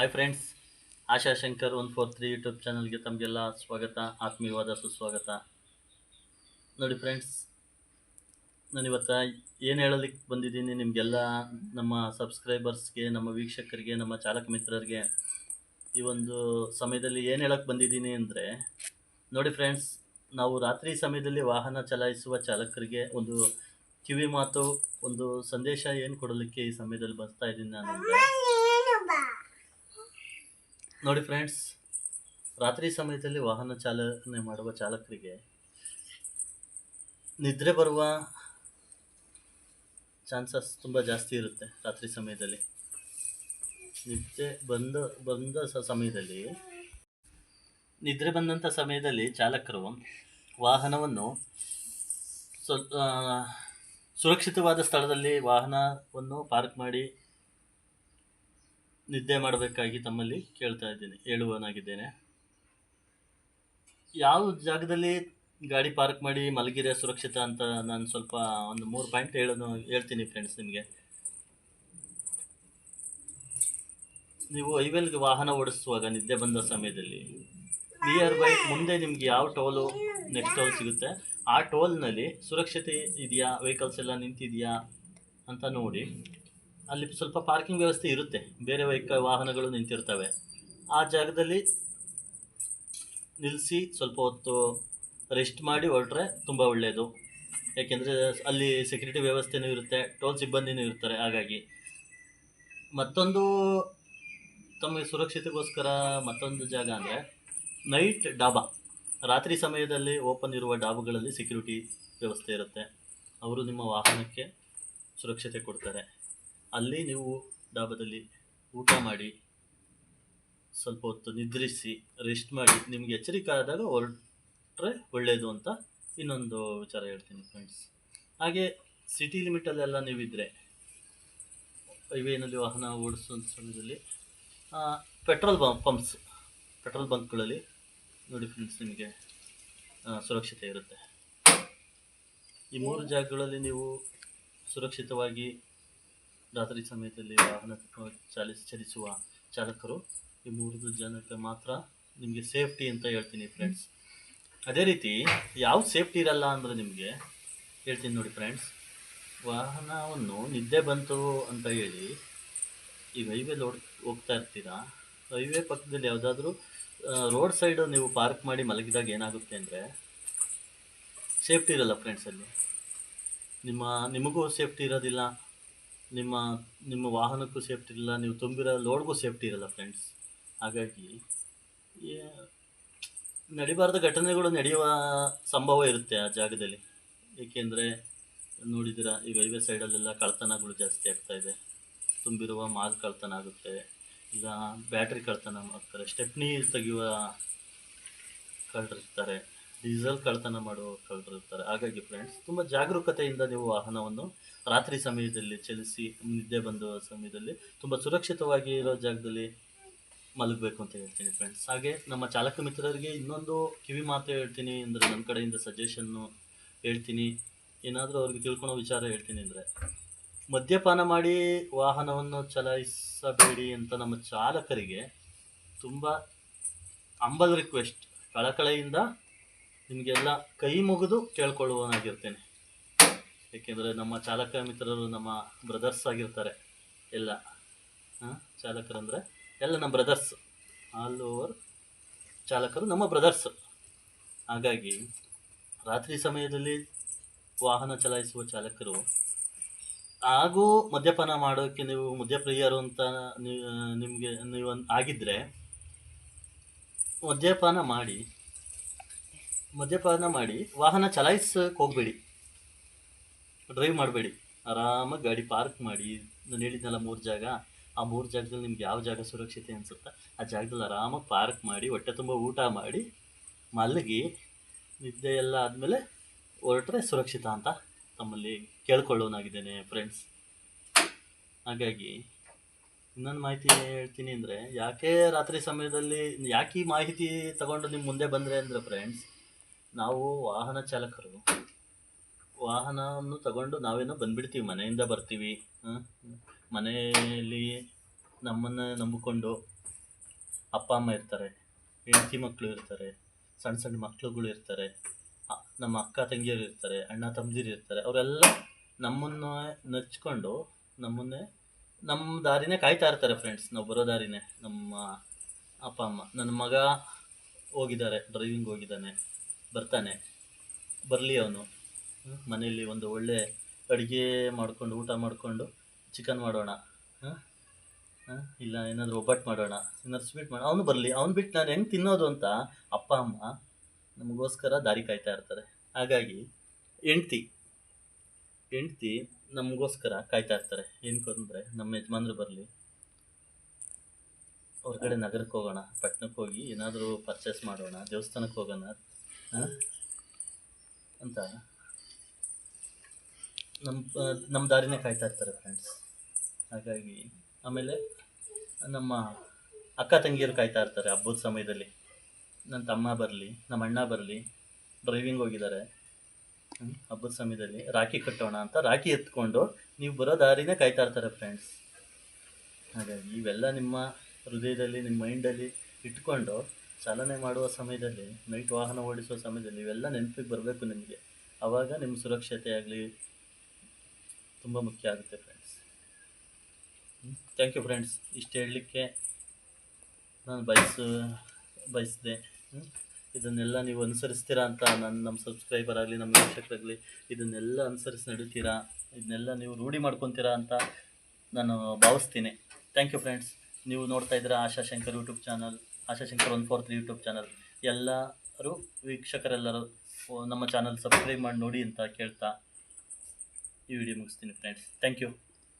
Hi friends Asha Shankar one four three YouTube ಚಾನಲ್ಗೆ ತಮಗೆಲ್ಲ ಸ್ವಾಗತ, ಆತ್ಮೀಯವಾದ ಸುಸ್ವಾಗತ. ನೋಡಿ ಫ್ರೆಂಡ್ಸ್ ನಾನಿವತ್ತು ಏನು ಹೇಳಲಿಕ್ಕೆ ಬಂದಿದ್ದೀನಿ ನಿಮಗೆಲ್ಲ, ನಮ್ಮ ಸಬ್ಸ್ಕ್ರೈಬರ್ಸ್ಗೆ ನಮ್ಮ ವೀಕ್ಷಕರಿಗೆ, ನಮ್ಮ ಚಾಲಕ ಮಿತ್ರರಿಗೆ ಈ ಒಂದು ಸಮಯದಲ್ಲಿ ಏನು ಹೇಳಕ್ಕೆ ಬಂದಿದ್ದೀನಿ ಅಂದರೆ, ನೋಡಿ ಫ್ರೆಂಡ್ಸ್ ನಾವು ರಾತ್ರಿ ಸಮಯದಲ್ಲಿ ವಾಹನ ಚಲಾಯಿಸುವ ಚಾಲಕರಿಗೆ ಒಂದು ಕಿವಿ ಮಾತು, ಒಂದು ಸಂದೇಶ ಏನು ಕೊಡಲಿಕ್ಕೆ ಈ ಸಮಯದಲ್ಲಿ ಬರ್ತಾ ಇದ್ದೀನಿ ನಾನು ನೋಡಿ ಫ್ರೆಂಡ್ಸ್ ರಾತ್ರಿ ಸಮಯದಲ್ಲಿ ವಾಹನ ಚಾಲನೆ ಮಾಡುವ ಚಾಲಕರಿಗೆ ನಿದ್ರೆ ಬರುವ ಚಾನ್ಸಸ್ ತುಂಬ ಜಾಸ್ತಿ ಇರುತ್ತೆ ರಾತ್ರಿ ಸಮಯದಲ್ಲಿ. ನಿದ್ರೆ ಬಂದ ಬಂದ ಸಮಯದಲ್ಲಿ, ನಿದ್ರೆ ಬಂದಂಥ ಸಮಯದಲ್ಲಿ ಚಾಲಕರು ವಾಹನವನ್ನು ಸ್ವಲ್ಪ ಸುರಕ್ಷಿತವಾದ ಸ್ಥಳದಲ್ಲಿ ವಾಹನವನ್ನು ಪಾರ್ಕ್ ಮಾಡಿ ನಿದ್ದೆ ಮಾಡಬೇಕಾಗಿ ತಮ್ಮಲ್ಲಿ ಕೇಳ್ತಾ ಇದ್ದೀನಿ, ಹೇಳುವನಾಗಿದ್ದೇನೆ. ಯಾವ ಜಾಗದಲ್ಲಿ ಗಾಡಿ ಪಾರ್ಕ್ ಮಾಡಿ ಮಲಗಿರೆ ಸುರಕ್ಷಿತ ಅಂತ ನಾನು ಸ್ವಲ್ಪ ಒಂದು ಮೂರು ಪಾಯಿಂಟ್ ಹೇಳೋದು, ಹೇಳ್ತೀನಿ ಫ್ರೆಂಡ್ಸ್ ನಿಮಗೆ. ನೀವು ಹೈವೇಲ್ಗೆ ವಾಹನ ಓಡಿಸುವಾಗ ನಿದ್ದೆ ಬಂದ ಸಮಯದಲ್ಲಿ ನಿಯರ್ ಬೈ ಮುಂದೆ ನಿಮ್ಗೆ ಯಾವ ಟೋಲು ನೆಕ್ಸ್ಟ್ ಟೋಲ್ ಸಿಗುತ್ತೆ? ಆ ಟೋಲ್ನಲ್ಲಿ ಸುರಕ್ಷತೆ ಇದೆಯಾ? ವೆಹಿಕಲ್ಸ್ ಎಲ್ಲ ನಿಂತಿದೆಯಾ? ಅಂತ ನೋಡಿ. ಅಲ್ಲಿ ಸ್ವಲ್ಪ ಪಾರ್ಕಿಂಗ್ ವ್ಯವಸ್ಥೆ ಇರುತ್ತೆ. ಬೇರೆ ವೆಹಿಕ ವಾಹನಗಳು ನಿಂತಿರ್ತವೆ. ಆ ಜಾಗದಲ್ಲಿ ನಿಲ್ಲಿಸಿ ಸ್ವಲ್ಪ ಹೊತ್ತು ರೆಸ್ಟ್ ಮಾಡಿ ಹೊರಟ್ರೆ ತುಂಬ ಒಳ್ಳೆಯದು ಯಾಕೆಂದರೆ ಅಲ್ಲಿ ಸೆಕ್ಯೂರಿಟಿ ವ್ಯವಸ್ಥೆನೂ ಇರುತ್ತೆ ಟೋಲ್ ಸಿಬ್ಬಂದಿನೂ ಇರ್ತಾರೆ, ಹಾಗಾಗಿ. ಮತ್ತೊಂದು ತಮಗೆ ಸುರಕ್ಷತೆಗೋಸ್ಕರ ಮತ್ತೊಂದು ಜಾಗ ಅಂದರೆ ನೈಟ್ ಡಾಬಾ. ರಾತ್ರಿ ಸಮಯದಲ್ಲಿ ಓಪನ್ ಇರುವ ಡಾಬಾಗಳಲ್ಲಿ ಸೆಕ್ಯೂರಿಟಿ ವ್ಯವಸ್ಥೆ ಇರುತ್ತೆ. ಅವರು ನಿಮ್ಮ ವಾಹನಕ್ಕೆ ಸುರಕ್ಷತೆ ಕೊಡ್ತಾರೆ. ಅಲ್ಲಿ ನೀವು ಡಾಬಾದಲ್ಲಿ ಊಟ ಮಾಡಿ ಸ್ವಲ್ಪ ಹೊತ್ತು ನಿದ್ರಿಸಿ ರೆಸ್ಟ್ ಮಾಡಿ, ನಿಮಗೆ ಎಚ್ಚರಿಕೆ ಆದಾಗ ಹೊರಟ್ರೆ ಒಳ್ಳೆಯದು ಅಂತ ಇನ್ನೊಂದು ವಿಚಾರ ಹೇಳ್ತೀನಿ ಫ್ರೆಂಡ್ಸ್ ಹಾಗೆ ಸಿಟಿ ಲಿಮಿಟಲ್ಲೆಲ್ಲ ನೀವಿದ್ದರೆ ಹೈವೇನಲ್ಲಿ ವಾಹನ ಓಡಿಸುವಂಥ ಸಮಯದಲ್ಲಿ ಪೆಟ್ರೋಲ್ ಬಂಪ್ ಪಂಪ್ಸ್ ಪೆಟ್ರೋಲ್ ಬಂಕ್ಗಳಲ್ಲಿ ನೋಡಿ ಫ್ರೆಂಡ್ಸ್ ನಿಮಗೆ ಸುರಕ್ಷತೆ ಇರುತ್ತೆ. ಈ ಮೂರು ಜಾಗಗಳಲ್ಲಿ ನೀವು ಸುರಕ್ಷಿತವಾಗಿ ರಾತ್ರಿ ಸಮಯದಲ್ಲಿ ವಾಹನ ಚಾಲಿಸಿ ಚಲಿಸುವ ಚಾಲಕರು. ಈ ಮೂರು ಜನಕ್ಕೆ ಮಾತ್ರ ನಿಮಗೆ ಸೇಫ್ಟಿ ಅಂತ ಹೇಳ್ತೀನಿ ಫ್ರೆಂಡ್ಸ್ ಅದೇ ರೀತಿ ಯಾವ ಸೇಫ್ಟಿ ಇರಲ್ಲ ಅಂದರೆ ನಿಮಗೆ ಹೇಳ್ತೀನಿ ನೋಡಿ ಫ್ರೆಂಡ್ಸ್ ವಾಹನವನ್ನು ನಿದ್ದೆ ಬಂತು ಅಂತ ಹೇಳಿ ಈ ಹೈವೇಲಿ ಓಡ್ ಹೋಗ್ತಾ ಇರ್ತೀರಾ? ಹೈವೇ ಪಕ್ಕದಲ್ಲಿ ಯಾವುದಾದ್ರೂ ರೋಡ್ ಸೈಡು ನೀವು ಪಾರ್ಕ್ ಮಾಡಿ ಮಲಗಿದಾಗ ಏನಾಗುತ್ತೆ ಅಂದರೆ ಸೇಫ್ಟಿ ಇರಲ್ಲ ಫ್ರೆಂಡ್ಸಲ್ಲಿ ನಿಮ್ಮ, ನಿಮಗೂ ಸೇಫ್ಟಿ ಇರೋದಿಲ್ಲ. ನಿಮ್ಮ ನಿಮ್ಮ ವಾಹನಕ್ಕೂ ಸೇಫ್ಟಿ ಇರಲ್ಲ ನೀವು ತುಂಬಿರೋ ಲೋಡ್ಗೂ ಸೇಫ್ಟಿ ಇರಲ್ಲ ಫ್ರೆಂಡ್ಸ್ ಹಾಗಾಗಿ ನಡಿಬಾರ್ದ ಘಟನೆಗಳು ನಡೆಯುವ ಸಂಭವ ಇರುತ್ತೆ ಆ ಜಾಗದಲ್ಲಿ. ಏಕೆಂದರೆ ನೋಡಿದಿರ ಈ ರೈಲ್ವೆ ಸೈಡಲ್ಲೆಲ್ಲ ಕಳ್ತನಗಳು ಜಾಸ್ತಿ ಆಗ್ತಾ ಇದೆ. ತುಂಬಿರುವ ಮಾಲ್ ಕಳ್ತನ ಆಗುತ್ತೆ. ಈಗ ಬ್ಯಾಟ್ರಿ ಕಳ್ತನ ಮಾಡ್ತಾರೆ. ಸ್ಟೆಪ್ನಿ ತೆಗೆಯುವ ಕಳ್ಳರಿರ್ತಾರೆ. ಡೀಸೆಲ್ ಕಳ್ತನ ಮಾಡುವ ಕಳ್ಳರಿರ್ತಾರೆ ಹಾಗಾಗಿ ಫ್ರೆಂಡ್ಸ್ ತುಂಬ ಜಾಗರೂಕತೆಯಿಂದ ನೀವು ವಾಹನವನ್ನು ರಾತ್ರಿ ಸಮಯದಲ್ಲಿ ಚಲಿಸಿ, ನಿದ್ದೆ ಬಂದ ಸಮಯದಲ್ಲಿ ತುಂಬ ಸುರಕ್ಷಿತವಾಗಿ ಇರೋ ಜಾಗದಲ್ಲಿ ಮಲಗಬೇಕು ಅಂತ ಹೇಳ್ತೀನಿ ಫ್ರೆಂಡ್ಸ್ ಹಾಗೆ ನಮ್ಮ ಚಾಲಕ ಮಿತ್ರರಿಗೆ ಇನ್ನೊಂದು ಕಿವಿ ಮಾತು ಹೇಳ್ತೀನಿ ಅಂದರೆ ನನ್ನ ಕಡೆಯಿಂದ ಸಜೆಷನ್ನು ಹೇಳ್ತೀನಿ. ಏನಾದರೂ ಅವ್ರಿಗೆ ತಿಳ್ಕೊಳೋ ವಿಚಾರ ಹೇಳ್ತೀನಿ ಅಂದರೆ, ಮದ್ಯಪಾನ ಮಾಡಿ ವಾಹನವನ್ನು ಚಲಾಯಿಸಬೇಡಿ ಅಂತ ನಮ್ಮ ಚಾಲಕರಿಗೆ ತುಂಬ ಅಂಬಲ್ ರಿಕ್ವೆಸ್ಟ್ ಕಳಕಳೆಯಿಂದ ನಿಮಗೆಲ್ಲ ಕೈ ಮುಗಿದು ಕೇಳ್ಕೊಳ್ಳುವನಾಗಿರ್ತೇನೆ ಏಕೆಂದರೆ ನಮ್ಮ ಚಾಲಕ ಮಿತ್ರರು ನಮ್ಮ ಬ್ರದರ್ಸ್ ಆಗಿರ್ತಾರೆ. ಎಲ್ಲ, ಹಾಂ, ಚಾಲಕರಂದರೆ ಎಲ್ಲ ನಮ್ಮ ಬ್ರದರ್ಸ್. ಆಲ್ ಓವರ್ ಚಾಲಕರು ನಮ್ಮ ಬ್ರದರ್ಸ್. ಹಾಗಾಗಿ ರಾತ್ರಿ ಸಮಯದಲ್ಲಿ ವಾಹನ ಚಲಾಯಿಸುವ ಚಾಲಕರು, ಹಾಗೂ ಮದ್ಯಪಾನ ಮಾಡೋಕ್ಕೆ ನೀವು ಮದ್ಯಪ್ರಿಯರು ಅಂತ ನಿಮಗೆ, ನೀವು ಆಗಿದ್ದರೆ ಮದ್ಯಪಾನ ಮಾಡಿ ಮದ್ಯಪಾನ ಮಾಡಿ ವಾಹನ ಚಲಾಯಿಸಕ್ಕೆ ಹೋಗಬೇಡಿ. ಡ್ರೈವ್ ಮಾಡಬೇಡಿ. ಆರಾಮಾಗಿ ಗಾಡಿ ಪಾರ್ಕ್ ಮಾಡಿ. ನಾನು ಹೇಳಿದ್ನಲ್ಲ ಮೂರು ಜಾಗ. ಆ ಮೂರು ಜಾಗದಲ್ಲಿ ನಿಮ್ಗೆ ಯಾವ ಜಾಗ ಸುರಕ್ಷತೆ ಅನಿಸುತ್ತೆ? ಆ ಜಾಗದಲ್ಲಿ ಆರಾಮಾಗಿ ಪಾರ್ಕ್ ಮಾಡಿ, ಹೊಟ್ಟೆ ತುಂಬ ಊಟ ಮಾಡಿ, ಮಲಗಿ, ನಿದ್ದೆ ಎಲ್ಲ ಆದಮೇಲೆ ಹೊರಟ್ರೆ ಸುರಕ್ಷಿತ ಅಂತ ತಮ್ಮಲ್ಲಿ ಕೇಳ್ಕೊಳ್ಳೋನಾಗಿದ್ದೇನೆ ಫ್ರೆಂಡ್ಸ್ ಹಾಗಾಗಿ ಇನ್ನೊಂದು ಮಾಹಿತಿ ಹೇಳ್ತೀನಿ ಅಂದರೆ, ಯಾಕೆ ರಾತ್ರಿ ಸಮಯದಲ್ಲಿ, ಯಾಕೆ ಈ ಮಾಹಿತಿ ತಗೊಂಡು ನಿಮ್ಮ ಮುಂದೆ ಬಂದರೆ ಅಂದರೆ ಫ್ರೆಂಡ್ಸ್ ನಾವು ವಾಹನ ಚಾಲಕರು. ವಾಹನವನ್ನು ತಗೊಂಡು ನಾವೇನೋ ಬಂದ್ಬಿಡ್ತೀವಿ, ಮನೆಯಿಂದ ಬರ್ತೀವಿ ಮನೆಯಲ್ಲಿ ನಮ್ಮನ್ನು ನಂಬಿಕೊಂಡು ಅಪ್ಪ, ಅಮ್ಮ ಇರ್ತಾರೆ, ಹೆಂಡತಿ ಮಕ್ಕಳು ಇರ್ತಾರೆ ಸಣ್ಣ ಸಣ್ಣ ಮಕ್ಕಳುಗಳು ಇರ್ತಾರೆ ನಮ್ಮ ಅಕ್ಕ ತಂಗಿಯರು ಇರ್ತಾರೆ, ಅಣ್ಣ ತಮ್ಮದಿರು ಇರ್ತಾರೆ, ಅವರೆಲ್ಲ ನಮ್ಮನ್ನು ನಚ್ಕೊಂಡು ನಮ್ಮನ್ನೇ, ನಮ್ಮ ದಾರಿನೇ ಕಾಯ್ತಾ ಇರ್ತಾರೆ ಫ್ರೆಂಡ್ಸ್ ನಾವು ಬರೋ ದಾರಿನೇ ನಮ್ಮ ಅಪ್ಪ, ಅಮ್ಮ. ನನ್ನ ಮಗ ಹೋಗಿದ್ದಾರೆ ಡ್ರೈವಿಂಗ್ ಹೋಗಿದ್ದಾನೆ. ಬರ್ತಾನೆ. ಬರಲಿ ಅವನು. ಮನೆಯಲ್ಲಿ ಒಂದು ಒಳ್ಳೆ ಅಡುಗೆ ಮಾಡಿಕೊಂಡು, ಊಟ ಮಾಡಿಕೊಂಡು ಚಿಕನ್ ಮಾಡೋಣ. ಇಲ್ಲ, ಏನಾದರೂ ಒಬ್ಬಟ್ಟು ಮಾಡೋಣ. ಏನಾದ್ರು ಸ್ವೀಟ್ ಮಾಡೋಣ ಅವನು ಬರಲಿ. ಅವ್ನು ಬಿಟ್ಟು ನಾನು ಹೆಂಗೆ ತಿನ್ನೋದು ಅಂತ ಅಪ್ಪ, ಅಮ್ಮ ನಮಗೋಸ್ಕರ ದಾರಿ ಕಾಯ್ತಾ ಇರ್ತಾರೆ. ಹಾಗಾಗಿ ಹೆಂಡ್ತಿ ಹೆಂಡ್ತಿ ನಮಗೋಸ್ಕರ ಕಾಯ್ತಾ ಇರ್ತಾರೆ. ಏನು ಅಂದರೆ ನಮ್ಮ ಯಜಮಾನ್ರು ಬರಲಿ. ಹೊರಗಡೆ ನಗರಕ್ಕೆ ಹೋಗೋಣ, ಪಟ್ಟಣಕ್ಕೆ ಹೋಗಿ ಏನಾದರೂ ಪರ್ಚೇಸ್ ಮಾಡೋಣ, ದೇವಸ್ಥಾನಕ್ಕೆ ಹೋಗೋಣ ಅಂತ. ನಮ್ಮ ನಮ್ಮ ದಾರಿನೇ ಕಾಯ್ತಾ ಇರ್ತಾರೆ ಫ್ರೆಂಡ್ಸ್ ಹಾಗಾಗಿ ಆಮೇಲೆ ನಮ್ಮ ಅಕ್ಕ ತಂಗಿಯರು ಕಾಯ್ತಾ ಇರ್ತಾರೆ ಹಬ್ಬದ ಸಮಯದಲ್ಲಿ. ನನ್ನ ತಮ್ಮ ಬರಲಿ ನಮ್ಮ ಅಣ್ಣ ಬರಲಿ ಡ್ರೈವಿಂಗ್ ಹೋಗಿದ್ದಾರೆ. ಹಬ್ಬದ ಸಮಯದಲ್ಲಿ ರಾಖಿ ಕಟ್ಟೋಣ ಅಂತ ರಾಖಿ ಎತ್ಕೊಂಡು ನೀವು ಬರೋ ದಾರಿನೇ ಕಾಯ್ತಾ ಇರ್ತಾರೆ ಫ್ರೆಂಡ್ಸ್ ಹಾಗಾಗಿ ಇವೆಲ್ಲ ನಿಮ್ಮ ಹೃದಯದಲ್ಲಿ, ನಿಮ್ಮ ಮೈಂಡಲ್ಲಿ ಇಟ್ಕೊಂಡು ಚಾಲನೆ ಮಾಡುವ ಸಮಯದಲ್ಲಿ, ನೈಟ್ ವಾಹನ ಓಡಿಸುವ ಸಮಯದಲ್ಲಿ ಇವೆಲ್ಲ ನೆನಪಿಗೆ ಬರಬೇಕು ನಿಮಗೆ. ಆವಾಗ ನಿಮ್ಮ ಸುರಕ್ಷತೆ ಆಗಲಿ ತುಂಬ ಮುಖ್ಯ ಆಗುತ್ತೆ ಫ್ರೆಂಡ್ಸ್ ಥ್ಯಾಂಕ್ ಯು ಫ್ರೆಂಡ್ಸ್ ಇಷ್ಟು ಹೇಳಲಿಕ್ಕೆ ನಾನು ಬಯಸು, ಬಯಸಿದೆ? ಇದನ್ನೆಲ್ಲ ನೀವು ಅನುಸರಿಸ್ತೀರಾ ಅಂತ ನನ್ನ, ನಮ್ಮ ಸಬ್ಸ್ಕ್ರೈಬರ್ ಆಗಲಿ, ನಮ್ಮ ವೀಕ್ಷಕರಾಗಲಿ ಇದನ್ನೆಲ್ಲ ಅನುಸರಿಸಿ ನಡೀತೀರಾ? ಇದನ್ನೆಲ್ಲ ನೀವು ರೂಢಿ ಮಾಡ್ಕೊತೀರಾ ಅಂತ ನಾನು ಭಾವಿಸ್ತೀನಿ. ಥ್ಯಾಂಕ್ ಯು ಫ್ರೆಂಡ್ಸ್ ನೀವು ನೋಡ್ತಾ ಇದ್ದೀರಾ Asha Shankar YouTube channel Asha Shankar one four three YouTube channel. ಎಲ್ಲರೂ ವೀಕ್ಷಕರೆಲ್ಲರೂ ನಮ್ಮ ಚಾನಲ್ ಸಬ್ಸ್ಕ್ರೈಬ್ ಮಾಡಿ ನೋಡಿ ಅಂತ ಕೇಳ್ತಾ ಈ ವಿಡಿಯೋ ಮುಗಿಸ್ತೀನಿ ಫ್ರೆಂಡ್ಸ್ ಥ್ಯಾಂಕ್ ಯು